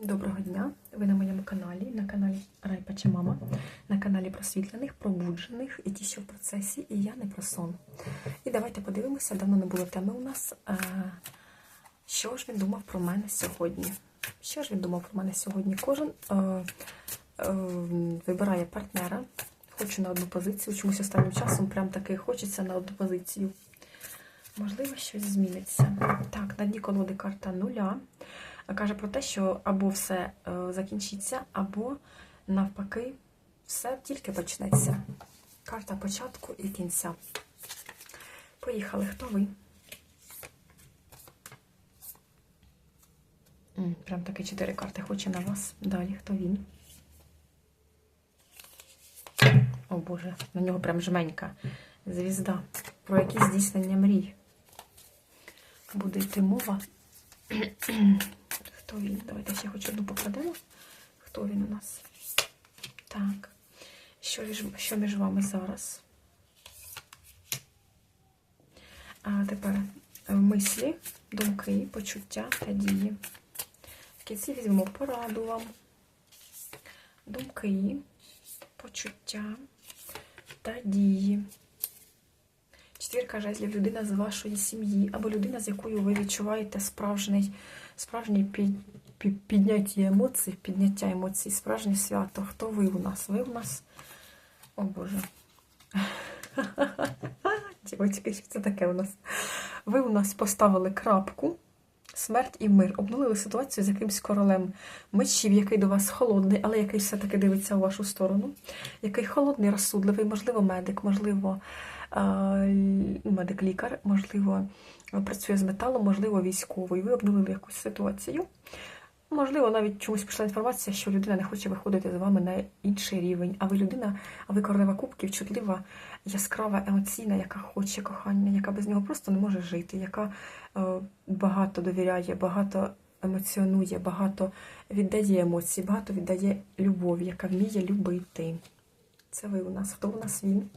Доброго дня! Ви на моєму каналі, на каналі Райпача Мама, на каналі просвітлених, пробуджених і ті, що в процесі, і я не про сон. І давайте подивимося, давно не було теми у нас. Що ж він думав про мене сьогодні? Що ж він думав про мене сьогодні? Кожен вибирає партнера. Хочу на одну позицію. Чомусь останнім часом прям таки хочеться на одну позицію. Можливо, щось зміниться. Так, на дні колоди карта нуля каже про те, що або все е, закінчиться, або навпаки, все тільки почнеться. Карта початку і кінця. Поїхали. Хто ви? Прям таки чотири карти хоче на вас. Далі, хто він? О Боже, на нього прям жменька. Звізда. Про якісь здійснення мрій. Буде йти мова. Хто він? Давайте ще хоч одну покладемо. Хто він у нас? Так. Що що між вами зараз? А тепер е, мислі, думки, почуття та дії. В кінці візьмемо пораду вам. Думки, почуття та дії. Четвірка жезлів людина з вашої сім'ї, або людина, з якою ви відчуваєте справжній, справжнє під, під, підняття емоцій, підняття емоцій, справжнє свято. Хто ви у нас? Ви у нас. О Боже. Дівочки, що це таке у нас? Ви у нас поставили крапку, смерть і мир. Обнулили ситуацію з якимсь королем мечів, який до вас холодний, але який все-таки дивиться у вашу сторону. Який холодний, розсудливий, можливо, медик, можливо медик-лікар, можливо, працює з металом, можливо, військовий. Ви обнулили якусь ситуацію. Можливо, навіть чомусь пішла інформація, що людина не хоче виходити з вами на інший рівень. А ви людина, а ви королева кубків, чутлива, яскрава, емоційна, яка хоче кохання, яка без нього просто не може жити, яка е, багато довіряє, багато емоціонує, багато віддає емоцій, багато віддає любові, яка вміє любити. Це ви у нас. Хто у нас він?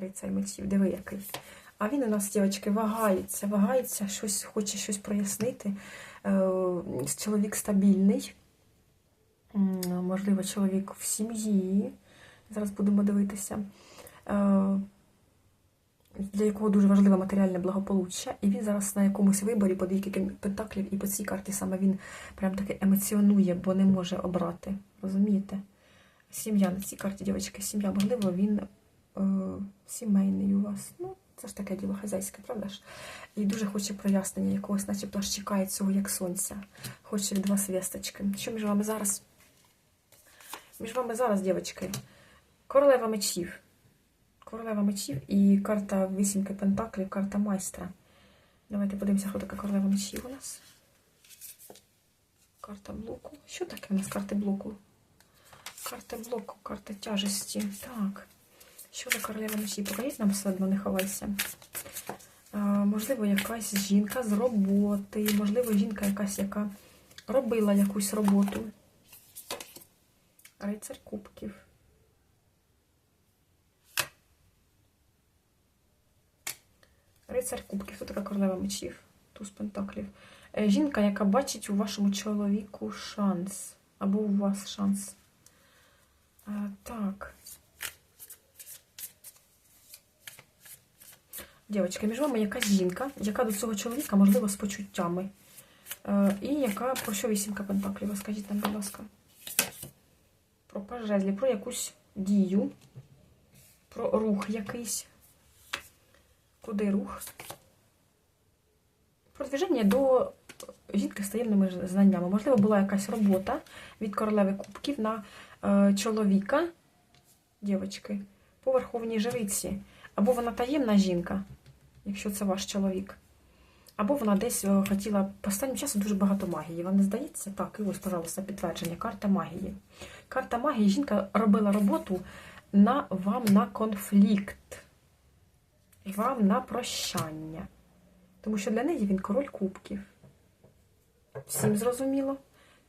Рицарь мечів, диви який. А він у нас, дівчатки, вагається, вагається, щось, хоче щось прояснити. Е, Чоловік стабільний, можливо, чоловік в сім'ї. Зараз будемо дивитися. Е, Для якого дуже важливе матеріальне благополуччя, і він зараз на якомусь виборі по двійки пентаклів, і по цій карті саме він прям таки емоціонує, бо не може обрати. Розумієте? Сім'я на цій карті, дівчатки, сім'я, можливо, він сімейний у вас. Ну, це ж таке діло хазяйське, правда ж? І дуже хоче прояснення якогось, начебто аж чекає цього, як сонця. Хоче від вас вісточки. Що між вами зараз? Між вами зараз, дівчатки, королева мечів. Королева мечів і карта вісімки пентаклів, карта майстра. Давайте подивимося, хто така королева мечів у нас. Карта блоку. Що таке у нас карти блоку? Карти блоку, карта тяжесті. Так. Що за королева мечів? Покажіть нам все одно, не ховайся. А, можливо, якась жінка з роботи, можливо, жінка якась, яка робила якусь роботу. Рицар кубків. Рицар кубків. Хто така королева мечів? Туз пентаклів. Е, Жінка, яка бачить у вашому чоловіку шанс. Або у вас шанс. А, так. Дівчатка, між вами якась жінка, яка до цього чоловіка, можливо, з почуттями. Е, і яка про що вісімка пентаклів? Скажіть нам, будь ласка. Про пажезлі, про якусь дію, про рух якийсь. Куди рух? Продвіження до жінки з таємними знаннями. Можливо, була якась робота від королеви кубків на е, чоловіка, дівчатки, по верховній жриці. Або вона таємна жінка, якщо це ваш чоловік. Або вона десь е, хотіла останнім часом дуже багато магії. Вам не здається? Так, і ось, пожалуйста, підтвердження. Карта магії. Карта магії. Жінка робила роботу на вам на конфлікт. Вам на прощання. Тому що для неї він король кубків. Всім зрозуміло.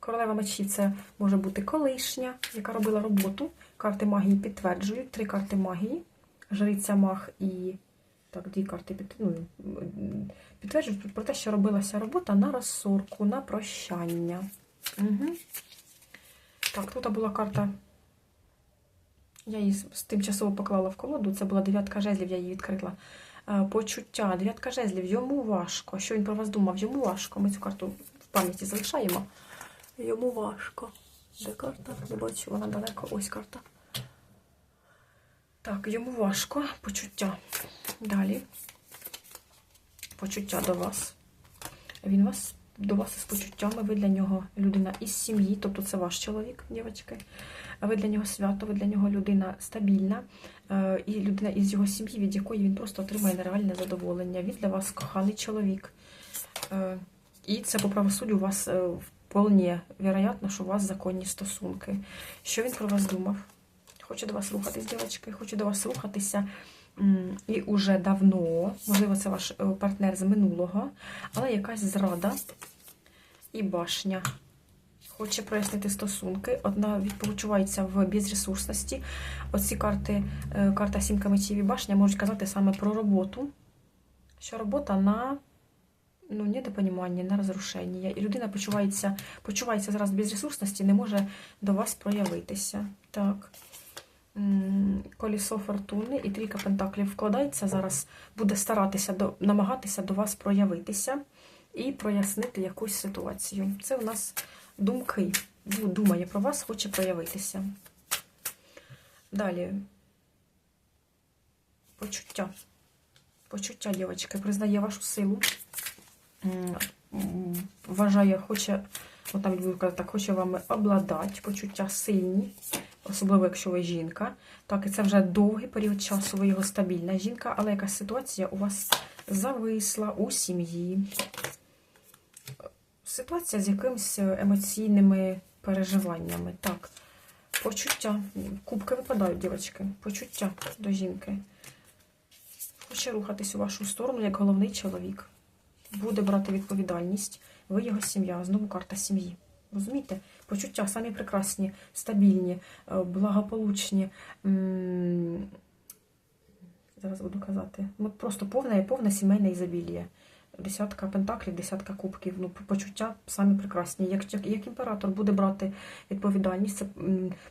Королева мечів це може бути колишня, яка робила роботу. Карти магії підтверджують. Три карти магії. Жриця маг і. Так, дві карти під, ну, підтверджують про те, що робилася робота на розсорку, на прощання. Угу. Так, тут була карта. Я її тимчасово поклала в колоду. Це була дев'ятка жезлів, я її відкрила. Е, Почуття, дев'ятка жезлів, йому важко. Що він про вас думав? Йому важко. Ми цю карту в пам'яті залишаємо. Йому важко. Де карта? Не бачу, вона далеко. Ось карта. Так, йому важко. Почуття. Далі. Почуття до вас. Він вас до вас із почуттями. Ви для нього людина із сім'ї, тобто це ваш чоловік, дівчатки. Ви для нього свято, ви для нього людина стабільна е, і людина із його сім'ї, від якої він просто отримає нереальне задоволення. Він для вас коханий чоловік. Е, І це по правосуддю у вас е, вполне вероятно, що у вас законні стосунки. Що він про вас думав? Хоче до вас рухатись, дівчатки, хоче до вас рухатися. І уже давно, можливо, це ваш е, партнер з минулого, але якась зрада і башня. Хоче прояснити стосунки. Одна відпочувається в безресурсності. Оці карти, е, карта сімка мечів і башня можуть казати саме про роботу. Що робота на ну, недопонімання, на розрушення. І людина почувається, почувається зараз в безресурсності, не може до вас проявитися. Так. М, Колесо фортуни і трійка пентаклів вкладається зараз, буде старатися намагатися до вас проявитися і прояснити якусь ситуацію. Це у нас думки. Ну, Думає про вас, хоче проявитися. Далі. Почуття. Почуття, дівчатки, признає вашу силу. Вважає, хоче, от навіть так, хоче вами обладати, почуття сильні, особливо якщо ви жінка. Так, і це вже довгий період часу, ви його стабільна жінка, але якась ситуація у вас зависла у сім'ї. Ситуація з якимись емоційними переживаннями. Так, почуття. Кубки випадають, дівчатки. Почуття до жінки. Хоче рухатись у вашу сторону як головний чоловік. Буде брати відповідальність. Ви його сім'я. Знову карта сім'ї. Розумієте? Почуття самі прекрасні, стабільні, е, благополучні. Зараз буду казати. Ну, просто повне, повне сімейне ізобілія. Десятка пентаклів, десятка кубків. Ну, почуття самі прекрасні. Як, як, як імператор буде брати відповідальність це,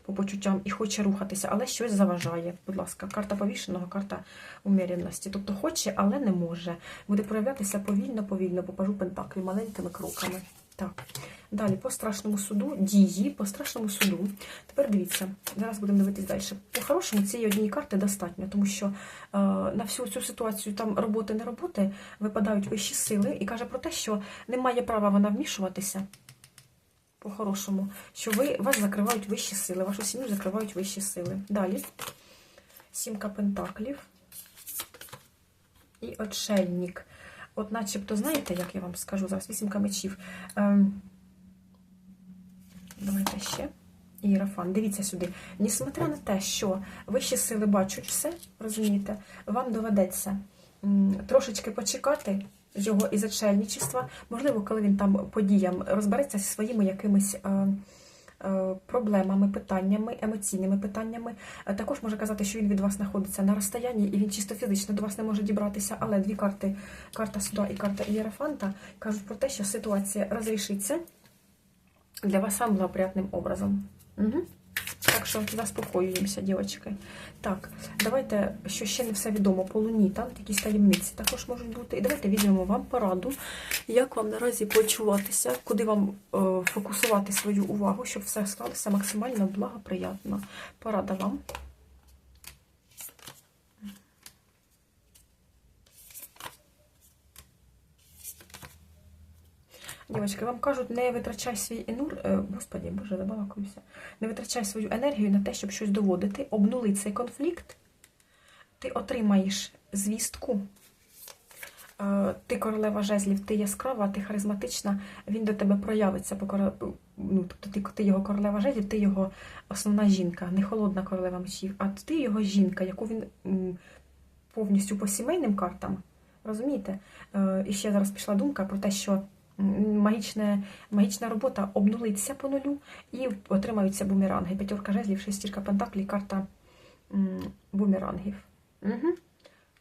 по почуттям і хоче рухатися, але щось заважає. Будь ласка, карта повішеного, карта уміряності. Тобто хоче, але не може. Буде проявлятися повільно, повільно, попажу пентаклі маленькими кроками. Так. Далі по страшному суду, дії по страшному суду. Тепер дивіться, зараз будемо дивитись далі. По-хорошому цієї однієї карти достатньо, тому що е, на всю цю ситуацію там роботи не роботи випадають вищі сили і каже про те, що не має права вона вмішуватися. По-хорошому, що ви вас закривають вищі сили, вашу сім'ю закривають вищі сили. Далі сімка пентаклів і отшельник. От, начебто, знаєте, як я вам скажу зараз, вісімка мечів. Ем, Давайте ще. Іерофан, дивіться сюди. Несмотря на те, що вищі сили бачать все, розумієте, вам доведеться трошечки почекати його із очельничества. Можливо, коли він там подіям розбереться зі своїми якимись. Е, Проблемами, питаннями, емоційними питаннями. Е, Також може казати, що він від вас знаходиться на розстоянні і він чисто фізично до вас не може дібратися, але дві карти, карта суда і карта Ієрофанта, кажуть про те, що ситуація розрішиться для вас самым благоприятным образом. Угу. Так що заспокоюємося, дівчатки. Так, давайте, що ще не все відомо по луні, там якісь таємниці також можуть бути. І давайте візьмемо вам пораду, як вам наразі почуватися, куди вам е, фокусувати свою увагу, щоб все склалося максимально благоприятно. Порада вам. Дівчатки, вам кажуть, не витрачай свій енур, е, господі, боже, забалакуюся. Не витрачай свою енергію на те, щоб щось доводити, обнули цей конфлікт. Ти отримаєш звістку. Е, Ти королева жезлів, ти яскрава, ти харизматична, він до тебе проявиться ну, тобто ти, ти його королева жезлів, ти його основна жінка, не холодна королева мечів, а ти його жінка, яку він повністю по сімейним картам. Розумієте? Е, І ще зараз пішла думка про те, що м, магічне, магічна робота обнулиться по нулю і отримаються бумеранги. П'ятерка жезлів, шестірка пентаклів, карта бумерангів. Угу.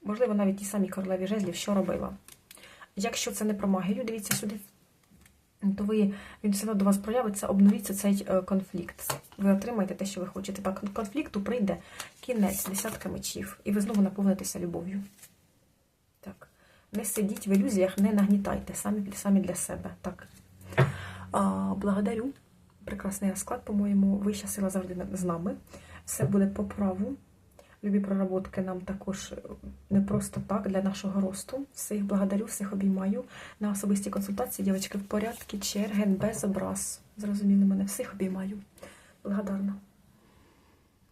Можливо, навіть ті самі королеві жезлів, що робила. Якщо це не про магію, дивіться сюди. то ви, він все одно до вас проявиться, обновіться цей е, конфлікт. Ви отримаєте те, що ви хочете. Так, конфлікту прийде кінець, десятка мечів, і ви знову наповнитеся любов'ю. Так. Не сидіть в ілюзіях, не нагнітайте самі, самі для себе. Так. А, благодарю. Прекрасний розклад, по-моєму, вища сила завжди з нами. Все буде по праву. Любі проработки нам також не просто так для нашого росту. Всіх благодарю, всіх обіймаю. На особисті консультації, дівчатки, в порядку, черген, без образ. Зрозуміли мене, всіх обіймаю. Благодарна.